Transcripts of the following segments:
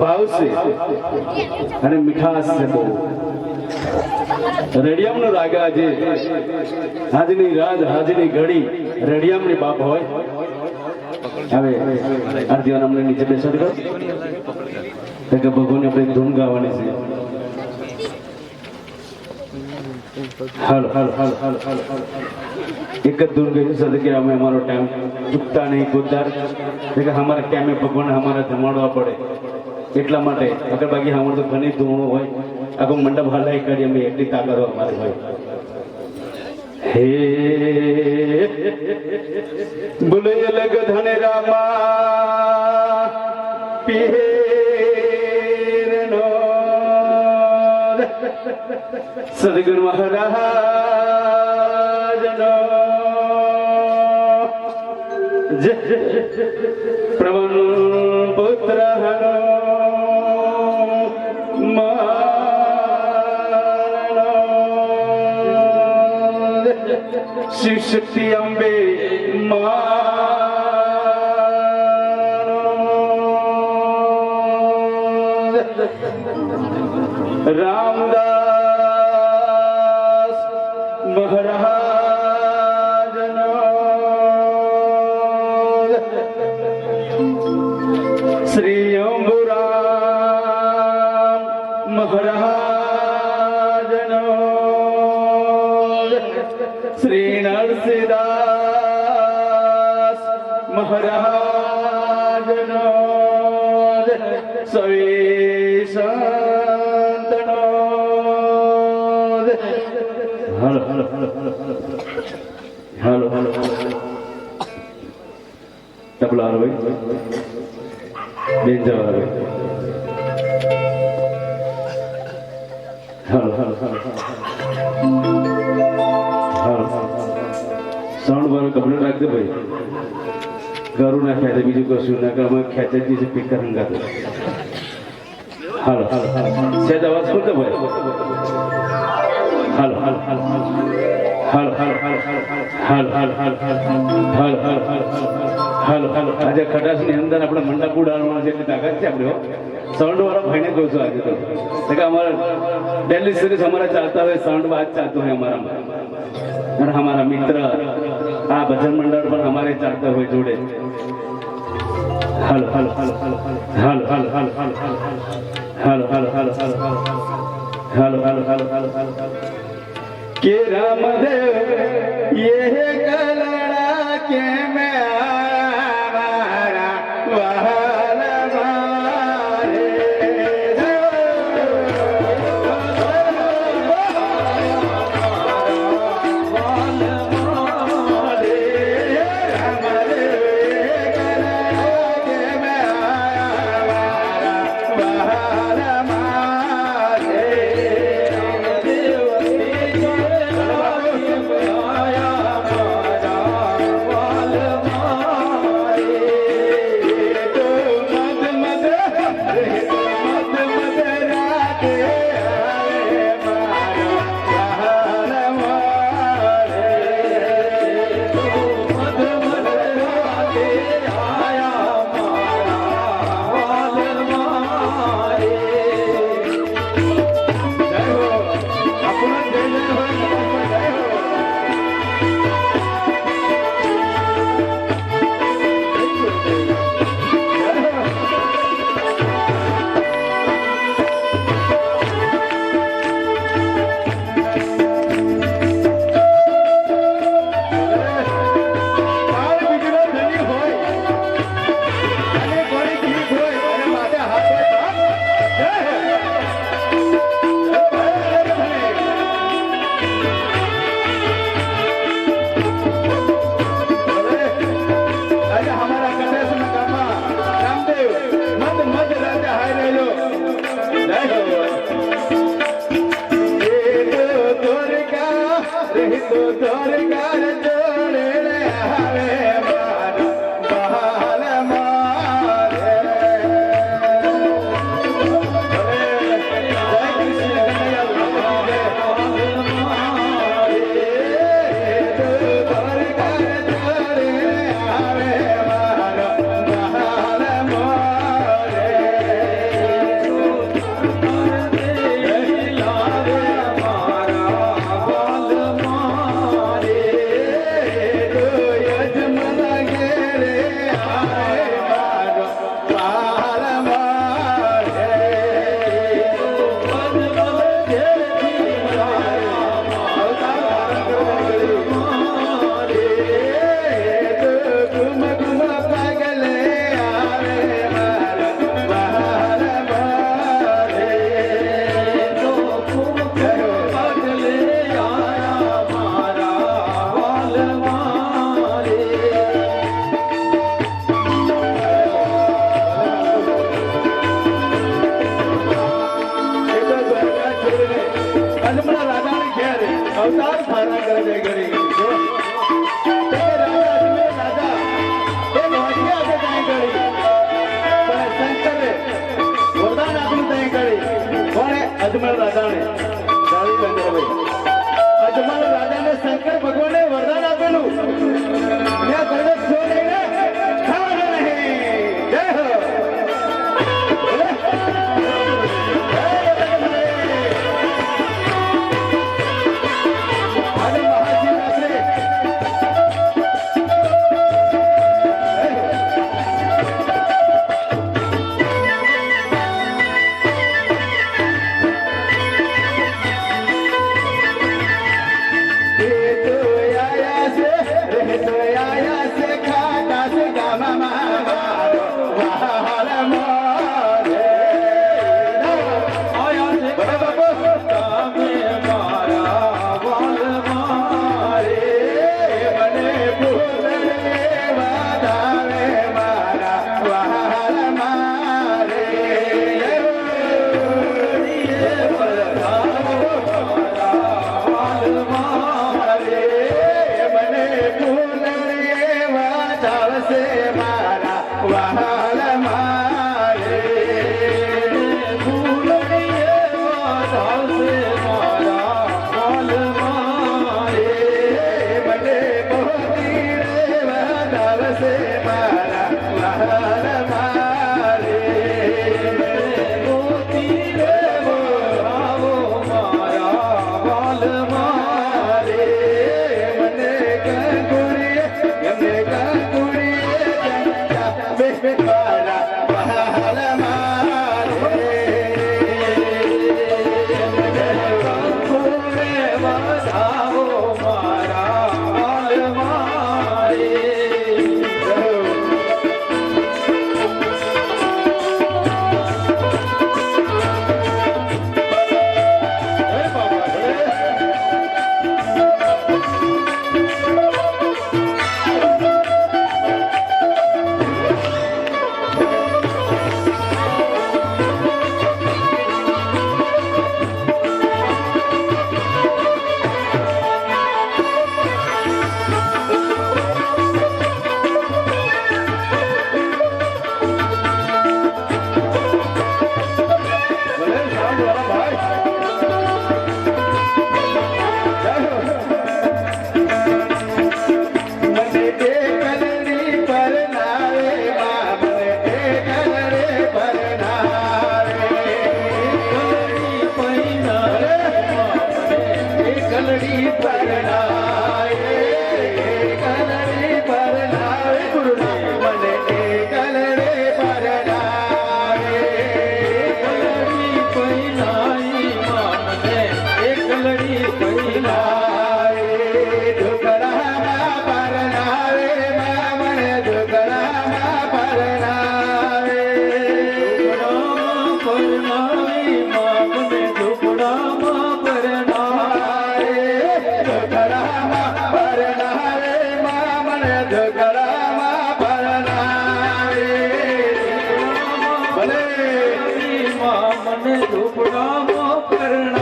ભાવ છે અને મીઠાશ છે બહુ. રેડિયમનો રાગ આજે આજની રાત આજની ઘડી રેડિયમની બાપ હોય. હવે આરતીવાન અમને નીચે બેસાડી દો. કે ભગવાન આપણે ધૂમ ગાવાની છે. ભગવાન અમારે જમાડવા પડે. એટલા માટે અગર બાકી અમારે તો હોય, આખો મંડપ હલાઈ કરી અમે એટલી તાકાત હોય. હે, બોલે અલગ Sadhguru Maharaj no. Pravan Putra no. Shiv Shakti Ambe मारो राम સાઉન્ડ વાળો કપડો રાખજો ભાઈ ઘરું ના ખેંચે બીજું કશું ના કરે અમે ખેંચે જ છે પીકર હંગાતો હાલો હાલો હાલો સેજ અવાજ ખોલતો ભાઈ હાલો હાલો હાલો હાલો હાલો હાલો હાલો હાલો હાલો હાલો હાલો હાલો હાલો હાલો આજે ખટાશની અંદર આપણે મંડપ ઉડાડવાના છે એટલી તાકાત છે આપણે સાઉન્ડ વાળા ભાઈને કહું છું આજે તો અમારા દિલ્હી સિરીઝ અમારા ચાલતા હોય સાઉન્ડ વાત ચાલતો હોય અમારા અને અમારા મિત્ર આ ભજન મંડળ પણ અમારે ચાલતા હોય જોડે હાલો હાલો હાલો હાલો હાલો હાલો હાલો હાલો હાલો હાલો હાલો હાલો હાલો હાલો હાલો હાલો હાલો હાલો કે રામદેવ ये para એ મને ઢોકળામાં પરણાવે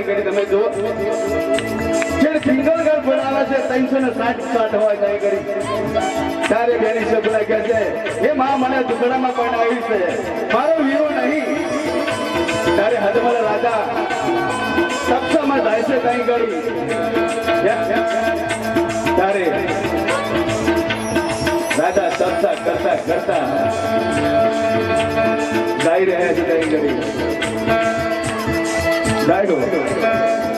ત્યાં કરી તમે જો જે સિંગલ ઘર બનાવે છે, ત્રણસો ને સાઠ સાઠ હોય ત્યાં કરી ત્યારે બેની છોકરા કહે છે. એ માં મને દુકડામાં પણ આવી છે. મારો વીરો નહીં. ત્યારે હદમલ રાજા સપ્તામાં જાય છે ત્યાં કરી ત્યારે રાજા સપ્તા કરતા કરતા ગાઈ રહ્યા છે ત્યાં ઘડી ગાયડો બોલે,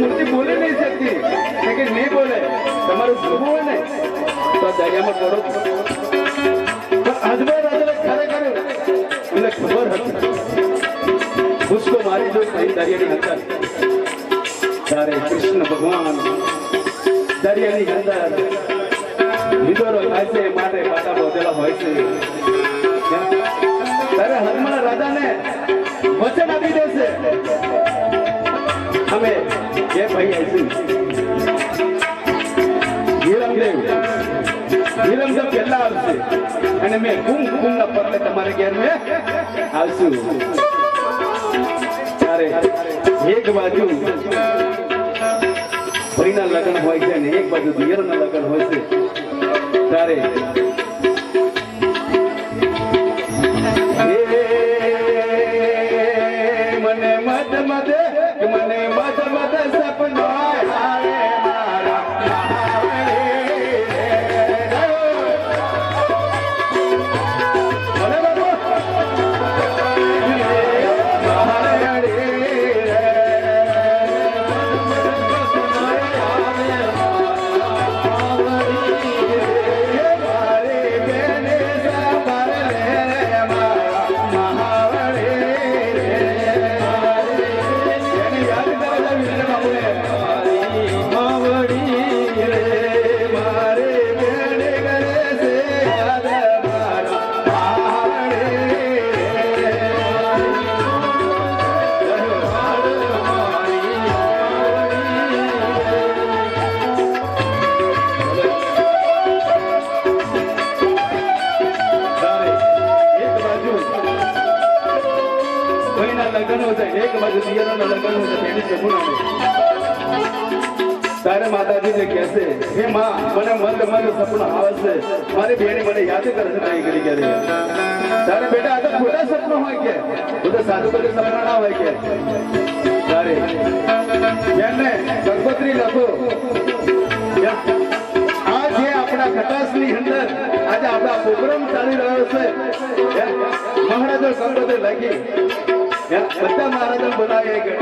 મૂર્તિ બોલી નહીં શકતી કીધું, નહીં બોલે? તમારું જોવું હોય ને? તો દરિયામાં પડો અજમેર દાદાને ખરેખર એમને ખબર હતી. પુષ્કો મારી જો કઈ દરિયાની અંદર. ત્યારે કૃષ્ણ ભગવાન દરિયાની અંદર લીધોરો થાય છે માટે પાટા બોધેલા હોય છે. ત્યારે હનુમાન રાજાને વચન આપી દેશે. અમે એ ભાઈ હિરમદેવ હિરમદેવ પહેલા આવશે. અને મેં કુમ કુમ ના પગલે તમારે ઘેર મેં આવશું એક બાજુ ભાઈના લગ્ન હોય છે અને એક બાજુ દિયરના લગ્ન હોય છે. ત્યારે માતાજીને કહેશે હે માં, મને મન તમારું સપનું આવશે મારી બેની મને યાદ કરશે છે કરી કરે તારે બેટા આ તો ખોટા સપનું હોય કે? હું સાધુ બધું સપના ના હોય કે? તારે. બેનને ગંગોત્રી લખો. આ આપણા ખટાસની અંદર આજે આપણા પ્રોગ્રામ ચાલી રહ્યો છે. મહારાજો લખી. બધા મહારાજો કે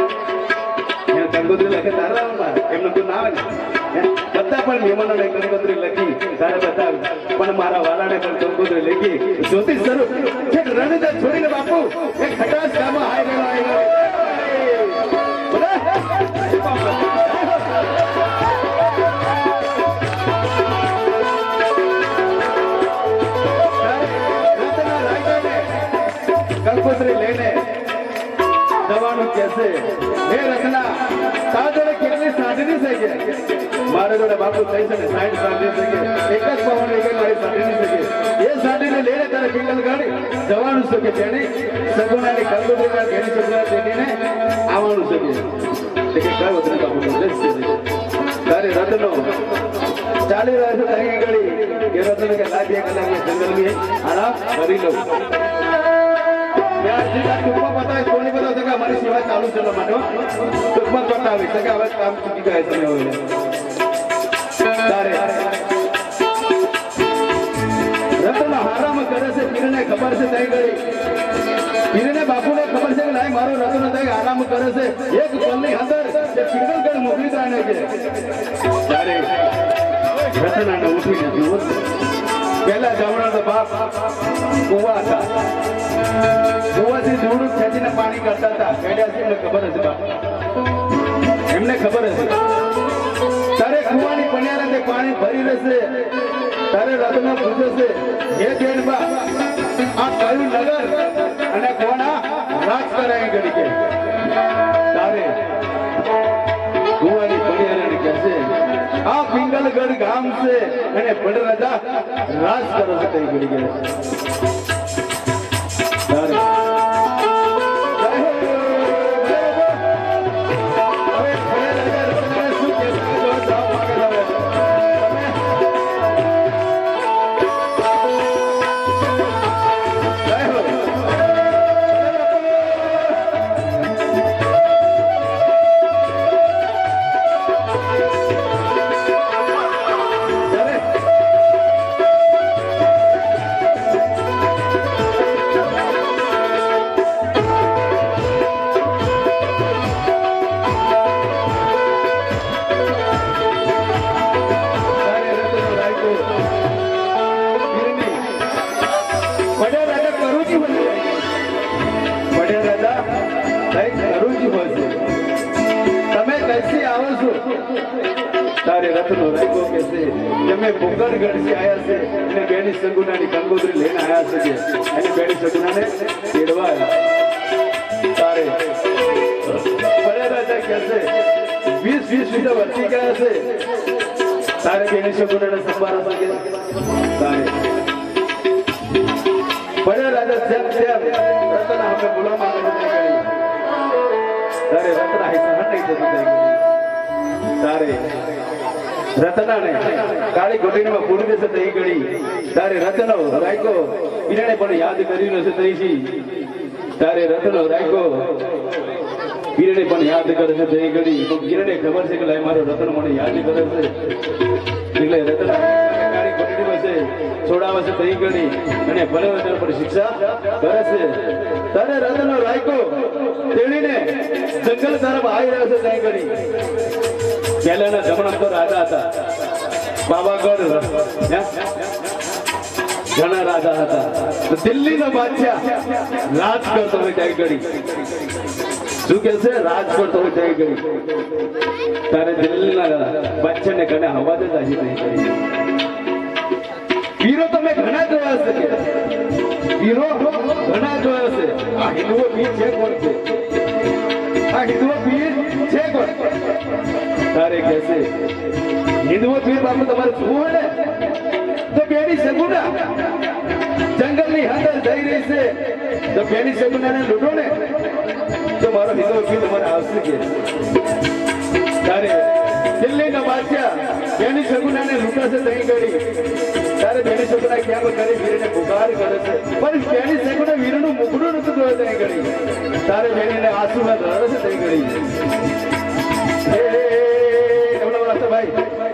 એમ લખે તારા એમનું કોઈ ને બધા પણ મહેમાનોને કંકોત્રી લખી તારે બધા, પણ મારા વાલાને પણ કંકોત્રી લખી જ્યોતિષ સ્વરૂપ છેક રણજન છોડીને બાપુ, એક ખટાશ ગામમાં હાય ગયો કંકોત્રી લઈને જવાનું કહેશે. હે જોડે તારે આવવાનું છે કે. તારે ચાલી રહ્યા છે તઈ ઘડી એ રત્ન કે લાગે કલાક જંગલની આરામ કરી લઉં ટૂંકમાં બતાવે કે ચાલુ છે માટે ટૂંકમાં બતાવે છે કે હવે કામ ચૂકી ગયા રતન કરે છે પીરને ખબર છે તઈ ગઈ બાપુને ખબર છે કે લાય મારો રતન આરામ કરે છે એક પલની અંદર તે પીરગઢ મોકલી તાને છે તારે રતનાને ઉઠીને જુઓ પહેલા જમણાનો બાપ કુવા હતા. કુવાથી જોડું ખેંચીને પાણી કરતા હતા. કેડ્યા છે એમને ખબર હશે બાપ એમને ખબર હશે તારે કુવાની પણ્યારે તે પાણી ભરી રહેશે. તારે રત્ન પૂછશે હે બેનબા આ કયું નગર અને કોના રાજ કરાય ઘડી કે આ પિંગલગઢ ગામ છે અને બળરાજા રાજ કરો છે કઈ ઘડી છે તારે બેની સગુનાને સંભાળવા માંગે તારે પડ્યા રાજા તારે રત્ના રાખ્યો પીરણે પણ યાદ કર્યું નથી તઈથી તારે રત્નો રાખ્યો. પીરણે પણ યાદ કરે છે થઈ ઘડી તો પીરણે ખબર છે કે લાય મારો રતન મને યાદ કરે છે. એટલે રતન ગાડી પકડી છે, છોડાવે છે થઈ ઘડી અને ભલે તેના પર શિક્ષા કરે છે. તને રત્નો રાખ્યો તેણીને જંગલ તરફ આવી રહ્યો છે થઈ ઘડી પહેલાના જમણા તો રાજા હતા. બાબાગઢ ઘણા રાજા હતા. તો દિલ્હીનો બાદશાહ રાજ કરતો હોય ત્યાં ગળી શું કે? તારે દિલ્હીના બાદશાહને કને તમે તમારે શું ને. તો બેની સગુના જંગલની અંદર જઈ રહી છે. તો બેની સગુનાને લૂંટો ને. જો મારો હિતો છે તમારે આવશે કે ત્યારે દિલ્હીના બાદશાહ જેની શગુનાને લૂંટાશે તહી કરી ત્યારે જેની શગુના ક્યાં કરી વીરને પુકાર કરે છે પણ જેની વીરનું મુકડું નથી જોયે તહી કરી તારે જેનીને આંસુમાં ધરે છે તહી કરી ભાઈ